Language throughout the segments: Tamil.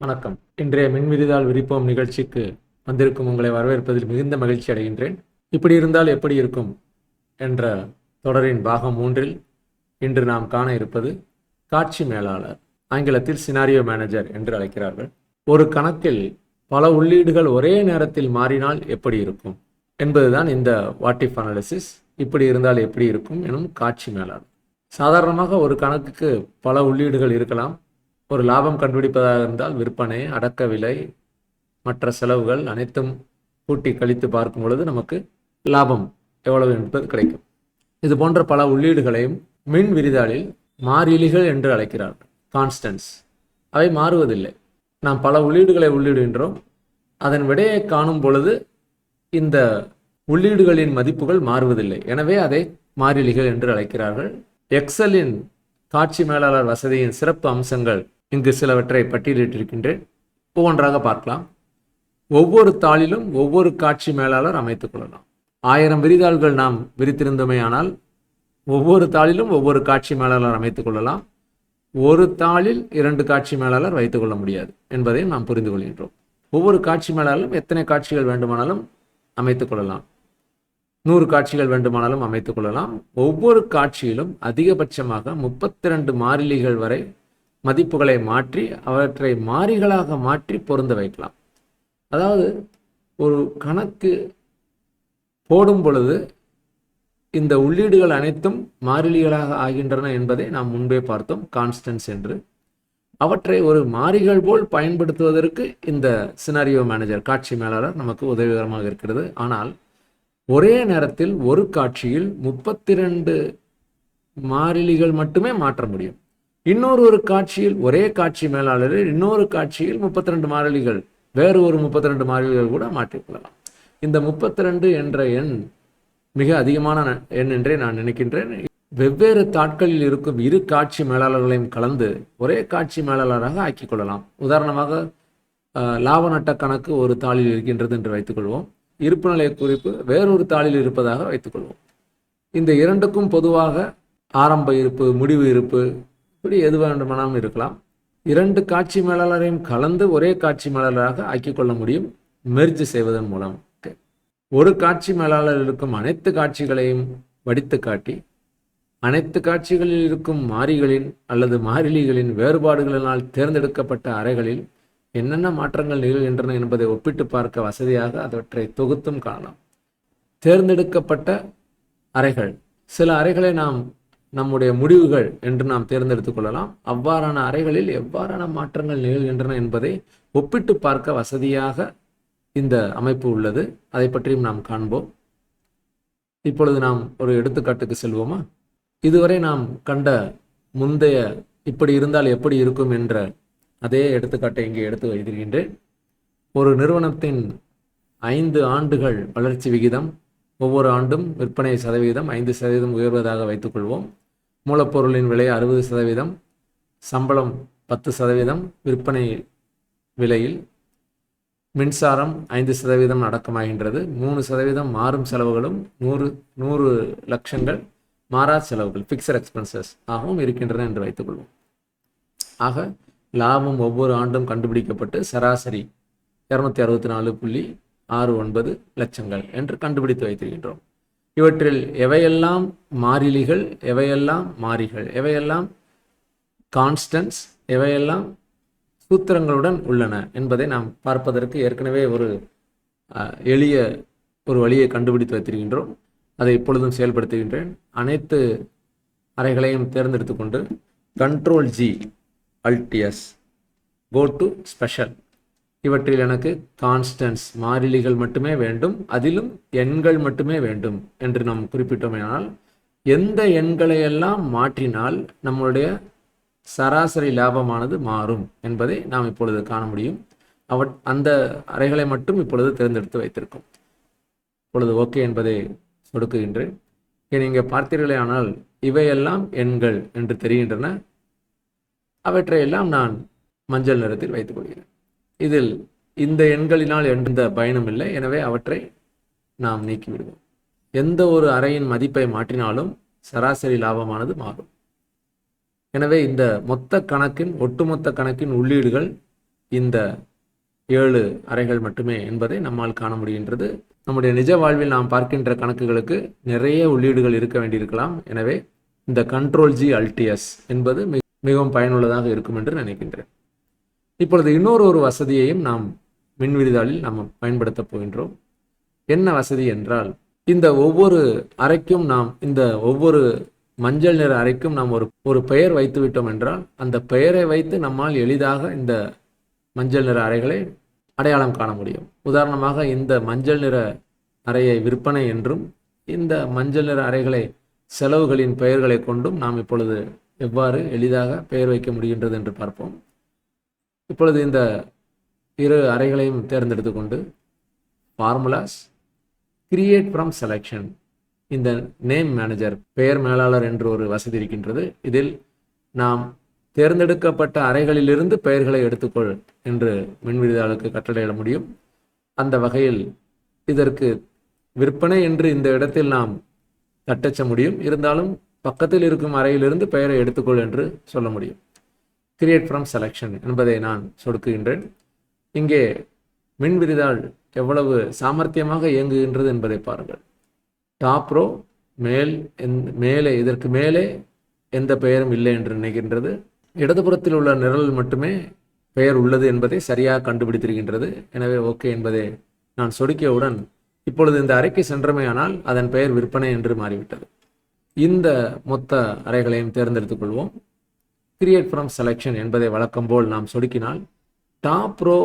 வணக்கம். இன்றைய மின்விரிதால் விரிப்போம் நிகழ்ச்சிக்கு வந்திருக்கும் உங்களை வரவேற்பதில் மிகுந்த மகிழ்ச்சி அடைகின்றேன். இப்படி இருந்தால் எப்படி இருக்கும் என்ற தொடரின் பாகம் மூன்றில் இன்று நாம் காண இருப்பது காட்சி மேலாளர் ஆங்கிலத்தில் சினாரியோ மேனேஜர் என்று அழைக்கிறார்கள். ஒரு கணக்கில் பல உள்ளீடுகள் ஒரே நேரத்தில் மாறினால் எப்படி இருக்கும் என்பதுதான் இந்த வாட்டிஃப் அனாலிசிஸ் இப்படி இருந்தால் எப்படி இருக்கும் எனும் காட்சி மேலாளர். சாதாரணமாக ஒரு கணக்குக்கு பல உள்ளீடுகள் இருக்கலாம். ஒரு லாபம் கண்டுபிடிப்பதாக இருந்தால் விற்பனை அடக்க விலை மற்ற செலவுகள் அனைத்தும் கூட்டி கழித்து பார்க்கும் பொழுது நமக்கு லாபம் எவ்வளவு என்பது கிடைக்கும். இது போன்ற பல உள்ளீடுகளையும் மின் விரிதாளில் மாறிலிகள் என்று அழைக்கிறார்கள் கான்ஸ்டன்ஸ் அவை மாறுவதில்லை. நாம் பல உள்ளீடுகளை உள்ளிடுகின்றோம். அதன் விடையை காணும் பொழுது இந்த உள்ளீடுகளின் மதிப்புகள் மாறுவதில்லை. எனவே அதை மாறிலிகள் என்று அழைக்கிறார்கள். எக்ஸலின் காட்சி மேலாளர் வசதியின் சிறப்பு அம்சங்கள் இங்கு சிலவற்றை பட்டியலிட்டிருக்கின்றேன். ஒவ்வொன்றாக பார்க்கலாம். ஒவ்வொரு தாளிலும் ஒவ்வொரு காட்சி மேலாளர் அமைத்துக் கொள்ளலாம். ஆயிரம் விரிதாள்கள் நாம் விரித்திருந்தோமேயானால் ஒவ்வொரு தாளிலும் ஒவ்வொரு காட்சி மேலாளர் அமைத்துக் கொள்ளலாம். ஒரு தாளில் இரண்டு காட்சி மேலாளர் வைத்துக் கொள்ள முடியாது என்பதையும் நாம் புரிந்து கொள்கின்றோம். ஒவ்வொரு காட்சி மேலாளரும் எத்தனை காட்சிகள் வேண்டுமானாலும் அமைத்துக் கொள்ளலாம். நூறு காட்சிகள் வேண்டுமானாலும் அமைத்துக் கொள்ளலாம். ஒவ்வொரு காட்சியிலும் அதிகபட்சமாக முப்பத்தி ரெண்டு மாறிலிகள் வரை மதிப்புகளை மாற்றி அவற்றை மாறிகளாக மாற்றி பொருந்த வைக்கலாம். அதாவது ஒரு கணக்கு போடும் பொழுது இந்த உள்ளீடுகள் அனைத்தும் மாறிலிகளாக ஆகின்றன என்பதை நாம் முன்பே பார்த்தோம் கான்ஸ்டன்ஸ் என்று. அவற்றை ஒரு மாறிகள் போல் பயன்படுத்துவதற்கு இந்த சினாரியோ மேனேஜர் காட்சி மேலாளர் நமக்கு உதவிகரமாக இருக்கிறது. ஆனால் ஒரே நேரத்தில் ஒரு காட்சியில் முப்பத்தி ரெண்டு மாறிலிகள் மட்டுமே மாற்ற முடியும். இன்னொரு ஒரு காட்சியில் ஒரே காட்சி மேலாளரில் இன்னொரு காட்சியில் முப்பத்தி ரெண்டு மாறிலிகள். வேறு ஒரு முப்பத்தி ரெண்டு மாறிலிகள் கூட மாற்றிக்கொள்ளலாம் இந்த முப்பத்தி ரெண்டு என்ற எண் மிக அதிகமான ந- எண் என்றே நான் நினைக்கின்றேன். வெவ்வேறு தாட்களில் இருக்கும் இரு காட்சி மேலாளர்களையும் கலந்து ஒரே காட்சி மேலாளராக ஆக்கிக் கொள்ளலாம். உதாரணமாக லாப நட்ட கணக்கு ஒரு தாளில் இருக்கின்றது என்று வைத்துக்கொள்வோம் இருப்பு நிலை குறிப்பு வேறொரு தாளில் இருப்பதாக வைத்துக்கொள்வோம் இந்த இரண்டுக்கும் பொதுவாக ஆரம்ப இருப்பு முடிவு இருப்பு இப்படி எது வேண்டுமானாலும் இருக்கலாம். இரண்டு காட்சி மேலாளரையும் கலந்து ஒரே காட்சி மேலாளராக ஆக்கிக்கொள்ள முடியும். மெர்ஜ் செய்வதன் மூலம். ஒரு காட்சி மேலாளர் இருக்கும் அனைத்து காட்சிகளையும் வடித்து காட்டி அனைத்து காட்சிகளில் இருக்கும் மாறிகளின் அல்லது மாறிலிகளின் வேறுபாடுகளினால் தேர்ந்தெடுக்கப்பட்ட அறைகளில் என்னென்ன மாற்றங்கள் நிகழ்கின்றன என்பதை ஒப்பிட்டு பார்க்க வசதியாக அவற்றை தொகுத்தும் காணலாம். தேர்ந்தெடுக்கப்பட்ட அறைகள். சில அறைகளை நாம் நம்முடைய முடிவுகள் என்று நாம் தேர்ந்தெடுத்துக் கொள்ளலாம். அவ்வாறான அறைகளில் எவ்வாறான மாற்றங்கள் நிகழ்கின்றன என்பதை ஒப்பிட்டு பார்க்க வசதியாக இந்த அமைப்பு உள்ளது. அதை பற்றியும் நாம் காண்போம். இப்பொழுது நாம் ஒரு எடுத்துக்காட்டுக்கு செல்வோமா? இதுவரை நாம் கண்ட முந்தைய இப்படி இருந்தால் எப்படி இருக்கும் என்ற அதே எடுத்துக்காட்டை இங்கே எடுத்து வைத்திருக்கின்றேன். ஒரு நிறுவனத்தின் ஐந்து ஆண்டுகள் வளர்ச்சி விகிதம் ஒவ்வொரு ஆண்டும் விற்பனை சதவீதம் ஐந்து சதவீதம் உயர்வதாக வைத்துக்கொள்வோம் மூலப்பொருளின் விலை அறுபது சதவீதம் சம்பளம் பத்து சதவீதம் விற்பனை விலையில் மின்சாரம் ஐந்து சதவீதம் அடக்கமாகின்றது. மூணு சதவீதம் மாறும் செலவுகளும் நூறு நூறு லட்சங்கள் மாறா செலவுகள் ஃபிக்ஸட் எக்ஸ்பென்சஸ் ஆகவும் இருக்கின்றன என்று வைத்துக்கொள்வோம் ஆக லாபம் ஒவ்வொரு ஆண்டும் கண்டுபிடிக்கப்பட்டு சராசரி இரநூத்தி அறுபத்தி நாலு புள்ளி ஆறு ஒன்பது லட்சங்கள் என்று கண்டுபிடித்து வைத்திருக்கின்றோம். இவற்றில் எவையெல்லாம் மாறிலிகள் எவையெல்லாம் மாறிகள் எவையெல்லாம் கான்ஸ்டன்ஸ் எவையெல்லாம் சூத்திரங்களுடன் உள்ளன என்பதை நாம் பார்ப்பதற்கு ஏற்கனவே ஒரு எளிய ஒரு வழியை கண்டுபிடித்து வைத்திருக்கின்றோம். அதை இப்பொழுதும் செயல்படுத்துகின்றேன். அனைத்து அறைகளையும் தேர்ந்தெடுத்துக்கொண்டு கண்ட்ரோல் ஜி அல்டிஎஸ் கோ டு ஸ்பெஷல் இவற்றில் எனக்கு கான்ஸ்டன்ஸ் மாறிலிகள் மட்டுமே வேண்டும் அதிலும் எண்கள் மட்டுமே வேண்டும் என்று நாம் குறிப்பிட்டோமேனால் எந்த எண்களை எல்லாம் மாற்றினால் நம்மளுடைய சராசரி லாபமானது மாறும் என்பதை நாம் இப்பொழுது காண முடியும். அவற் அந்த அறைகளை மட்டும் இப்பொழுது தேர்ந்தெடுத்து வைத்திருக்கும். இப்பொழுது ஓகே என்பதை சொடுக்குகின்றேன் இங்கே நீங்கள் பார்த்தீர்களே ஆனால் இவையெல்லாம் எண்கள் என்று தெரிகின்றன. அவற்றையெல்லாம் நான் மஞ்சள் நிறத்தில் வைத்துக் கொள்கிறேன். இதில் இந்த எண்களினால் எந்த பயனும் இல்லை. எனவே அவற்றை நாம் நீக்கிவிடுவோம். எந்த ஒரு அறையின் மதிப்பை மாற்றினாலும் சராசரி லாபமானது மாறும். எனவே இந்த மொத்த கணக்கின் ஒட்டுமொத்த கணக்கின் உள்ளீடுகள் இந்த ஏழு அறைகள் மட்டுமே என்பதை நம்மால் காண முடிகின்றது. நம்முடைய நிஜ வாழ்வில் நாம் பார்க்கின்ற கணக்குகளுக்கு நிறைய உள்ளீடுகள் இருக்க வேண்டியிருக்கலாம். எனவே இந்த கண்ட்ரோல் ஜி அல்டிஎஸ் என்பது மிக- மிகவும் பயனுள்ளதாக இருக்கும் என்று நினைக்கின்றேன். இப்பொழுது இன்னொரு ஒரு வசதியையும் நாம் மின்விரிதாளில் நாம் பயன்படுத்தப் போகின்றோம். என்ன வசதி என்றால் இந்த ஒவ்வொரு அறைக்கும் நாம் இந்த ஒவ்வொரு மஞ்சள் நிற அறைக்கும் நாம் ஒரு ஒரு பெயர் வைத்து விட்டோம் என்றால் அந்த பெயரை வைத்து நம்மால் எளிதாக இந்த மஞ்சள் நிற அறைகளை அடையாளம் காண முடியும். உதாரணமாக இந்த மஞ்சள் நிற அறையை விற்பனை என்றும் இந்த மஞ்சள் நிற அறைகளை செலவுகளின் பெயர்களை கொண்டும் நாம் இப்பொழுது எவ்வாறு எளிதாக பெயர் வைக்க முடிகின்றது என்று பார்ப்போம். இப்பொழுது இந்த இரு அறைகளையும் தேர்ந்தெடுத்து கொண்டு ஃபார்முலாஸ் கிரியேட் ஃப்ரம் செலெக்ஷன் இந்த நேம் மேனேஜர் பெயர் மேலாளர் என்று ஒரு வசதி இருக்கின்றது. இதில் நாம் தேர்ந்தெடுக்கப்பட்ட அறைகளிலிருந்து பெயர்களை எடுத்துக்கொள் என்று மின்விரிதாளுக்கு கட்டளையிட முடியும். அந்த வகையில் இதற்கு விற்பனை என்று இந்த இடத்தில் நாம் தட்டச்ச முடியும். இருந்தாலும் பக்கத்தில் இருக்கும் அறையிலிருந்து பெயரை எடுத்துக்கொள் என்று சொல்ல முடியும். கிரியேட் ஃப்ரம் செலெக்ஷன் என்பதை நான் சொடுக்குகின்றேன். இங்கே மின்விரிதாள் எவ்வளவு சாமர்த்தியமாக இயங்குகின்றது என்பதை பாருங்கள். டாப் ரோ மேல் மேலே இதற்கு மேலே எந்த பெயரும் இல்லை என்று நினைக்கின்றது. இடதுபுறத்தில் உள்ள நிரல் மட்டுமே பெயர் உள்ளது என்பதை சரியாக கண்டுபிடித்திருக்கின்றது. எனவே ஓகே என்பதை நான் சொடுக்கியவுடன் இப்பொழுது இந்த அறைக்கு சென்றமையானால் அதன் பெயர் விற்பனை என்று மாறிவிட்டது. இந்த மொத்த அறைகளையும் தேர்ந்தெடுத்துக் கொள்வோம். கிரியேட் ஃப்ரம் செலெக்ஷன் என்பதை வழக்கம் போல் நாம் சொடுக்கினால் டாப் ரோ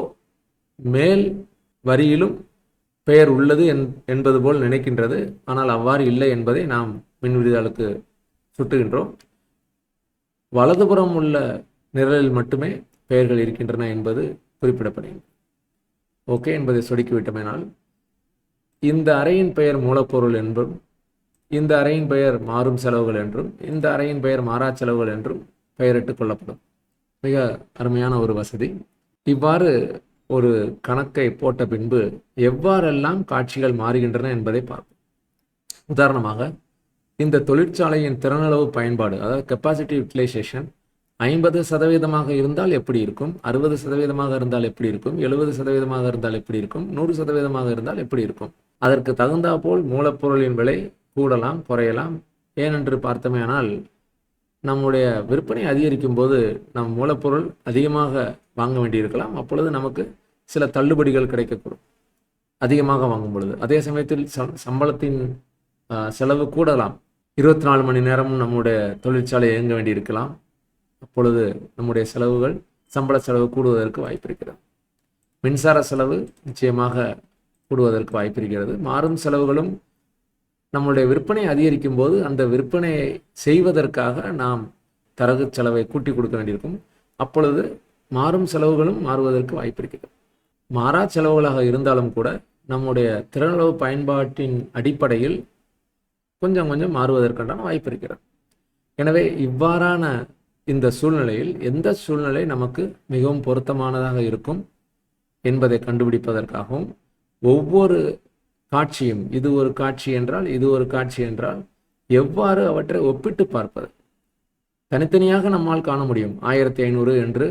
மேல் வரியிலும் பெயர் உள்ளது என்- என்பது போல் நினைக்கின்றது. ஆனால் அவ்வாறு இல்லை என்பதை நாம் மின்விரிதாளுக்கு சுட்டுகின்றோம். வலதுபுறம் உள்ள நிரலில் மட்டுமே பெயர்கள் இருக்கின்றன என்பது குறிப்பிடப்படுகிறது ஓகே என்பதை சொடுக்கிவிட்டமைனால் இந்த அறையின் பெயர் மூலப்பொருள் என்றும் இந்த அறையின் பெயர் மாறும் செலவுகள் என்றும் இந்த அறையின் பெயர் மாறா செலவுகள் என்றும் பெயரிட்டுக் கொள்ளப்படும். மிக அருமையான ஒரு வசதி. இவ்வாறு ஒரு கணக்கை போட்ட பின்பு எவ்வாறெல்லாம் காட்சிகள் மாறுகின்றன என்பதை பார்ப்போம். உதாரணமாக இந்த தொழிற்சாலையின் திறனளவு பயன்பாடு அதாவது கெப்பாசிட்டி யூட்டிலைசேஷன் ஐம்பது சதவீதமாக இருந்தால் எப்படி இருக்கும்? அறுபது சதவீதமாக இருந்தால் எப்படி இருக்கும்? எழுபது சதவீதமாக இருந்தால் எப்படி இருக்கும்? நூறு சதவீதமாக இருந்தால் எப்படி இருக்கும்? அதற்கு தகுந்தாற்போல் மூலப்பொருளின் விலை கூடலாம் குறையலாம். ஏனென்று பார்த்தோமேனால் நம்முடைய விற்பனை அதிகரிக்கும் போது நம் மூலப்பொருள் அதிகமாக வாங்க வேண்டியிருக்கலாம். அப்பொழுது நமக்கு சில தள்ளுபடிகள் கிடைக்கக்கூடும். அதிகமாக வாங்கும் பொழுது. அதே சமயத்தில் சம்பளத்தின் செலவு கூடலாம். இருபத்தி நாலு மணி நேரமும் நம்முடைய தொழிற்சாலை இயங்க வேண்டியிருக்கலாம். அப்பொழுது நம்முடைய செலவுகள் சம்பள செலவு கூடுவதற்கு வாய்ப்பு இருக்கிறது. மின்சார செலவு நிச்சயமாக கூடுவதற்கு வாய்ப்பு இருக்கிறது. மாறும் செலவுகளும் நம்மளுடைய விற்பனை அதிகரிக்கும் போது அந்த விற்பனை செய்வதற்காக நாம் தரகு செலவை கூட்டி கொடுக்க வேண்டியிருக்கும். அப்பொழுது மாறும் செலவுகளும் மாறுவதற்கு வாய்ப்பு இருக்குது மாறா செலவுகளாக இருந்தாலும் கூட நம்முடைய திறனளவு பயன்பாட்டின் அடிப்படையில் கொஞ்சம் கொஞ்சம் மாறுவதற்கான வாய்ப்பு இருக்கிறது. எனவே இவ்வாறான இந்த சூழ்நிலையில் எந்த சூழ்நிலை நமக்கு மிகவும் பொருத்தமானதாக இருக்கும் என்பதை கண்டுபிடிப்பதற்காகவும் ஒவ்வொரு காட்சியும் இது ஒரு காட்சி என்றால் இது ஒரு காட்சி என்றால் எவ்வாறு அவற்றை ஒப்பிட்டு பார்ப்பது? தனித்தனியாக நம்மால் காண முடியும். ஆயிரத்தி ஐநூறு என்று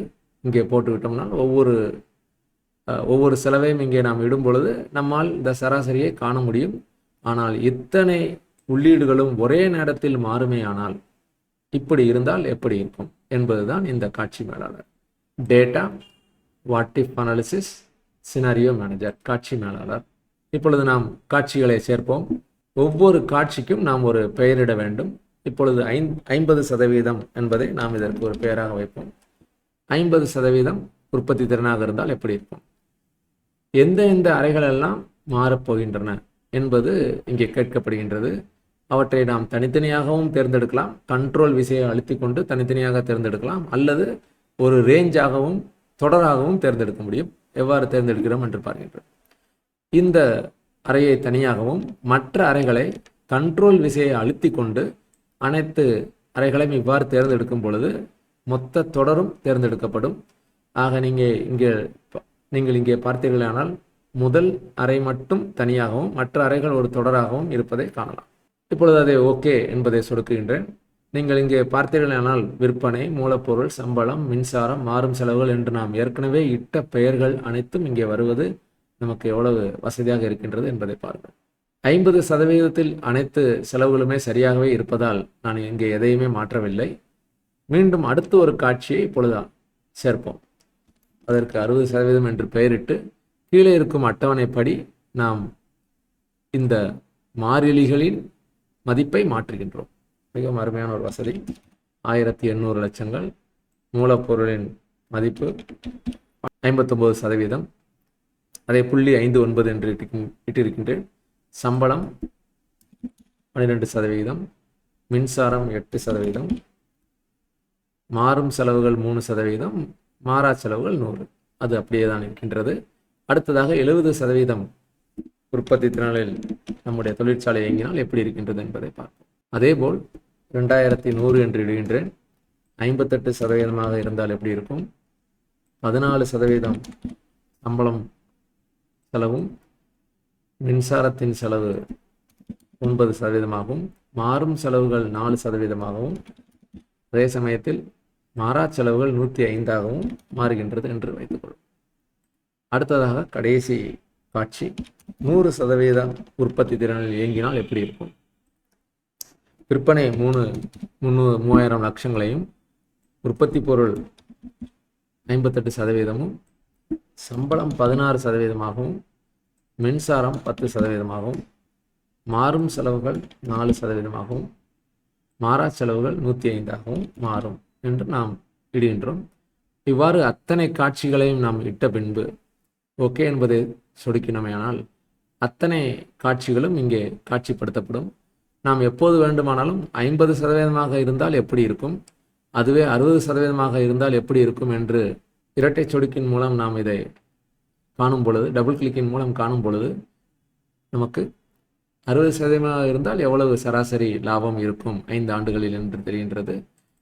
இங்கே போட்டுவிட்டோம்னால் ஒவ்வொரு ஒவ்வொரு செலவையும் இங்கே நாம் இடும் பொழுது நம்மால் இந்த சராசரியை காண முடியும். ஆனால் இத்தனை உள்ளீடுகளும் ஒரே நேரத்தில் மாறுமேயானால் இப்படி இருந்தால் எப்படி இருக்கும் என்பதுதான் இந்த காட்சி மேலாளர். Data what if analysis scenario manager காட்சி மேலாளர். இப்பொழுது நாம் காட்சிகளை சேர்ப்போம். ஒவ்வொரு காட்சிக்கும் நாம் ஒரு பெயரிட வேண்டும். இப்பொழுது ஐந் ஐம்பது சதவீதம் என்பதை நாம் இதற்கு ஒரு பெயராக வைப்போம். ஐம்பது சதவீதம் உற்பத்தி திறனாக இருந்தால் எப்படி இருக்கும்? எந்த எந்த அறைகள் எல்லாம் மாறப்போகின்றன என்பது இங்கே கேட்கப்படுகின்றது. அவற்றை நாம் தனித்தனியாகவும் தேர்ந்தெடுக்கலாம். கண்ட்ரோல் விசையை அழுத்தி கொண்டு தனித்தனியாக தேர்ந்தெடுக்கலாம். அல்லது ஒரு ரேஞ்சாகவும் தொடராகவும் தேர்ந்தெடுக்க முடியும். எவ்வாறு தேர்ந்தெடுக்கிறோம் என்று பார்க்கின்றோம். இந்த அறையை தனியாகவும் மற்ற அறைகளை கண்ட்ரோல் விசையை அழுத்தி கொண்டு அனைத்து அறைகளையும் இவ்வாறு தேர்ந்தெடுக்கும் பொழுது மொத்த தொடரும் தேர்ந்தெடுக்கப்படும். ஆக நீங்கள் இங்கே நீங்கள் இங்கே பார்த்தீர்களானால் முதல் அறை மட்டும் தனியாகவும் மற்ற அறைகள் ஒரு தொடராகவும் இருப்பதை காணலாம். இப்பொழுது அதை ஓகே என்பதை சொடுக்குகின்றேன். நீங்கள் இங்கே பார்த்தீர்களானால் விற்பனை மூலப்பொருள் சம்பளம் மின்சாரம் மாறும் செலவுகள் என்று நாம் ஏற்கனவே இட்ட பெயர்கள் அனைத்தும் இங்கே வருவது நமக்கு எவ்வளவு வசதியாக இருக்கின்றது என்பதை பாருங்கள். ஐம்பது சதவீதத்தில் அனைத்து செலவுகளுமே சரியாகவே இருப்பதால் நான் இங்கே எதையுமே மாற்றவில்லை. மீண்டும் அடுத்து ஒரு காட்சியை இப்பொழுது சேர்ப்போம். அதற்கு அறுபது சதவீதம் என்று பெயரிட்டு கீழே இருக்கும் அட்டவணைப்படி நாம் இந்த மாறிலிகளின் மதிப்பை மாற்றுகின்றோம். மிகவும் அருமையான ஒரு வசதி. ஆயிரத்தி எண்ணூறு லட்சங்கள் மூலப்பொருளின் மதிப்பு ஐம்பத்தொம்பது சதவீதம். அதை புள்ளி ஐந்து ஒன்பது என்று இட்டிருக்கின்றேன். சம்பளம் பன்னிரெண்டு சதவீதம் மின்சாரம் எட்டு சதவீதம் மாறும் செலவுகள் மூணு சதவீதம் மாறா செலவுகள் நூறு. அது அப்படியே தான் இருக்கின்றது. அடுத்ததாக எழுபது சதவீதம் உற்பத்தி திறனில் நம்முடைய தொழிற்சாலை இயங்கினால் எப்படி இருக்கின்றது என்பதை பார்ப்போம். அதேபோல் ரெண்டாயிரத்தி நூறு என்று இடுகின்றேன். ஐம்பத்தெட்டு சதவீதமாக இருந்தால் எப்படி இருக்கும்? பதினாலு சதவீதம் சம்பளம் செலவும் மின்சாரத்தின் செலவு ஒன்பது சதவீதமாகவும் மாறும் செலவுகள் நாலு சதவீதமாகவும் அதே சமயத்தில் மாறா செலவுகள் நூற்றி ஐந்தாகவும் மாறுகின்றது என்று வைத்துக்கொள்வோம். அடுத்ததாக கடைசி காட்சி நூறு சதவீத உற்பத்தி திறனில் இயங்கினால் எப்படி இருக்கும்? விற்பனை மூணு முந்நூறு மூவாயிரம் லட்சங்களையும் உற்பத்தி பொருள் ஐம்பத்தெட்டு சதவீதமும் சம்பளம் பதினாறு சதவீதமாகவும் மின்சாரம் பத்து சதவீதமாகவும் மாறும் செலவுகள் நாலு சதவீதமாகவும் மாறா செலவுகள் நூற்றி ஐந்தாகவும் மாறும் என்று நாம் இடுகின்றோம். இவ்வாறு அத்தனை காட்சிகளையும் நாம் இட்ட பின்பு ஓகே என்பதை சொடுக்கினமையானால் அத்தனை காட்சிகளும் இங்கே காட்சிப்படுத்தப்படும். நாம் எப்போது வேண்டுமானாலும் ஐம்பது சதவீதமாக இருந்தால் எப்படி இருக்கும்? அதுவே அறுபது சதவீதமாக இருந்தால் எப்படி இருக்கும் என்று இரட்டை சொடுக்கின் மூலம் நாம் இதை காணும் பொழுது டபுள் கிளிக்கின் மூலம் காணும் பொழுது நமக்கு அறுபது சதவீதமாக இருந்தால் எவ்வளவு சராசரி லாபம் இருக்கும்? ஐந்து ஆண்டுகளில் என்று தெரிகின்றது.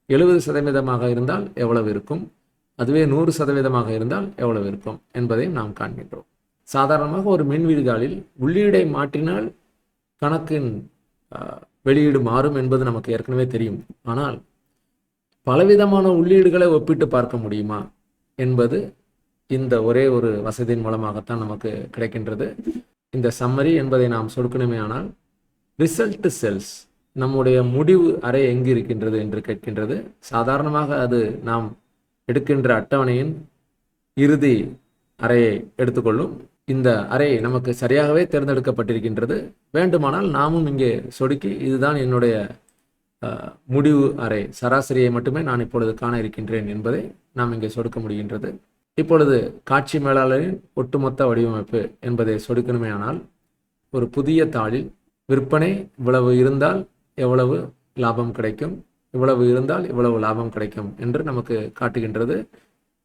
எழுபது சதவீதமாக இருந்தால் எவ்வளவு இருக்கும்? அதுவே நூறு சதவீதமாக இருந்தால் எவ்வளவு இருக்கும்? என்பதையும் நாம் காண்கின்றோம். சாதாரணமாக ஒரு மின் விரிதாளில் உள்ளீடை மாற்றினால் கணக்கின் வெளியீடு மாறும் என்பது நமக்கு ஏற்கனவே தெரியும். ஆனால் பலவிதமான உள்ளீடுகளை ஒப்பிட்டு பார்க்க முடியுமா? என்பது இந்த ஒரே ஒரு வசதியின் மூலமாகத்தான் நமக்கு கிடைக்கின்றது. இந்த சம்மரி என்பதை நாம் சொடுக்கணுமே ஆனால் ரிசல்ட் செல்ஸ் நம்முடைய முடிவு அறை எங்கு இருக்கின்றது என்று கேட்கின்றது. சாதாரணமாக அது நாம் எடுக்கின்ற அட்டவணையின் இறுதி அறையை எடுத்துக்கொள்ளும். இந்த அறை நமக்கு சரியாகவே தேர்ந்தெடுக்கப்பட்டிருக்கின்றது. வேண்டுமானால் நாமும் இங்கே சொடுக்கி இதுதான் என்னுடைய முடிவு அறை சராசரியை மட்டுமே நான் இப்பொழுது காண இருக்கின்றேன் என்பதை நாம் இங்கே சொடுக்க முடிகின்றது. இப்பொழுது காட்சி மேலாளரின் ஒட்டுமொத்த வடிவமைப்பு என்பதை சொடுக்கணுமேயானால் ஒரு புதிய தாளில் விற்பனை இவ்வளவு இருந்தால் எவ்வளவு லாபம் கிடைக்கும் இவ்வளவு இருந்தால் இவ்வளவு லாபம் கிடைக்கும் என்று நமக்கு காட்டுகின்றது.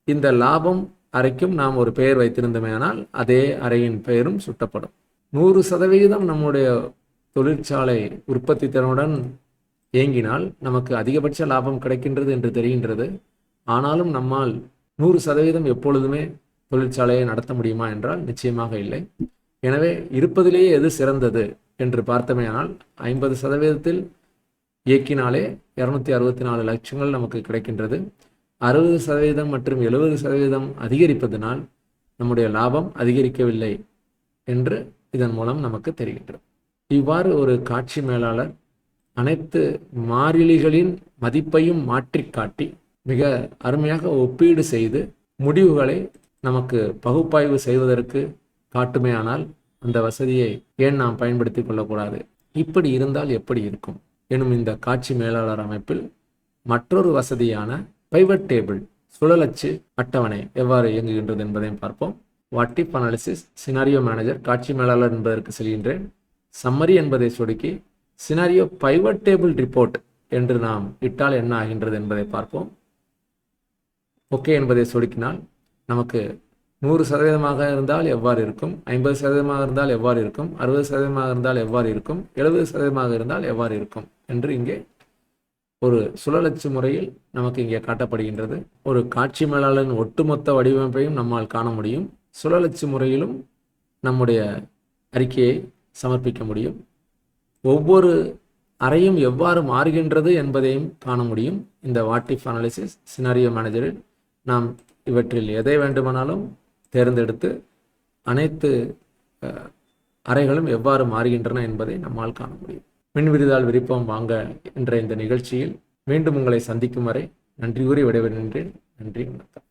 இந்த லாபம் அறைக்கும் நாம் ஒரு பெயர் வைத்திருந்தோமேயானால் அதே அறையின் பெயரும் சுட்டப்படும். நூறு சதவிகிதம் நம்முடைய தொழிற்சாலை உற்பத்தி திறனுடன் இயங்கினால் நமக்கு அதிகபட்ச லாபம் கிடைக்கின்றது என்று தெரிகின்றது. ஆனாலும் நம்மால் நூறு சதவீதம் எப்பொழுதுமே தொழிற்சாலையை நடத்த முடியுமா என்றால் நிச்சயமாக இல்லை. எனவே இருப்பதிலேயே எது சிறந்தது என்று பார்த்தமையானால் ஐம்பது சதவீதத்தில் இயக்கினாலே இரநூத்தி அறுபத்தி நாலு லட்சங்கள் நமக்கு கிடைக்கின்றது. அறுபது சதவீதம் மற்றும் எழுபது சதவீதம் அதிகரிப்பதனால் நம்முடைய லாபம் அதிகரிக்கவில்லை என்று இதன் மூலம் நமக்கு தெரிகின்றது. இவ்வாறு ஒரு காட்சி மேலாளர் அனைத்து மாறிலிகளின் மதிப்பையும் மாற்றி காட்டி மிக அருமையாக ஒப்பீடு செய்து முடிவுகளை நமக்கு பகுப்பாய்வு செய்வதற்கு காட்டுமேயானால் அந்த வசதியை ஏன் நாம் பயன்படுத்திக் கொள்ளக்கூடாது? இப்படி இருந்தால் எப்படி இருக்கும்? எனும் இந்த காட்சி மேலாளர் அமைப்பில் மற்றொரு வசதியான பைவட் டேபிள் சுழலச்சு அட்டவணை எவ்வாறு இயங்குகின்றது என்பதையும் பார்ப்போம். வாட்டிப் அனாலிசிஸ் சினாரியோ மேனேஜர் காட்சி மேலாளர் என்பதற்கு செல்கின்றேன். சம்மரி என்பதை சொடுக்கி சினாரியோ பைவட் டேபிள் ரிப்போர்ட் என்று நாம் இட்டால் என்ன ஆகின்றது என்பதை பார்ப்போம். ஓகே என்பதை சொடுக்கினால் நமக்கு நூறு சதவீதமாக இருந்தால் எவ்வாறு இருக்கும்? ஐம்பது சதவீதமாக இருந்தால் எவ்வாறு இருக்கும்? அறுபது சதவீதமாக இருந்தால் எவ்வாறு இருக்கும்? எழுபது சதவீதமாக இருந்தால் எவ்வாறு இருக்கும்? என்று இங்கே ஒரு சுழலச்சு முறையில் நமக்கு இங்கே காட்டப்படுகின்றது. ஒரு காட்சி மேலாளரின் ஒட்டுமொத்த வடிவமைப்பையும் நம்மால் காண முடியும். சுழலச்சு முறையிலும் நம்முடைய அறிக்கையை சமர்ப்பிக்க முடியும். ஒவ்வொரு அறையும் எவ்வாறு மாறுகின்றது என்பதையும் காண முடியும். இந்த வாட் இஃப் அனாலிசிஸ் சினாரியோ மேனேஜரில் நாம் இவற்றில் எதை வேண்டுமானாலும் தேர்ந்தெடுத்து அனைத்து அறைகளும் எவ்வாறு மாறுகின்றன என்பதை நம்மால் காண முடியும். மின் விருப்பம் வாங்க என்ற இந்த நிகழ்ச்சியில் மீண்டும் உங்களை சந்திக்கும் வரை நன்றி கூறி விடைபெறுகின்றேன். நன்றி வணக்கம்.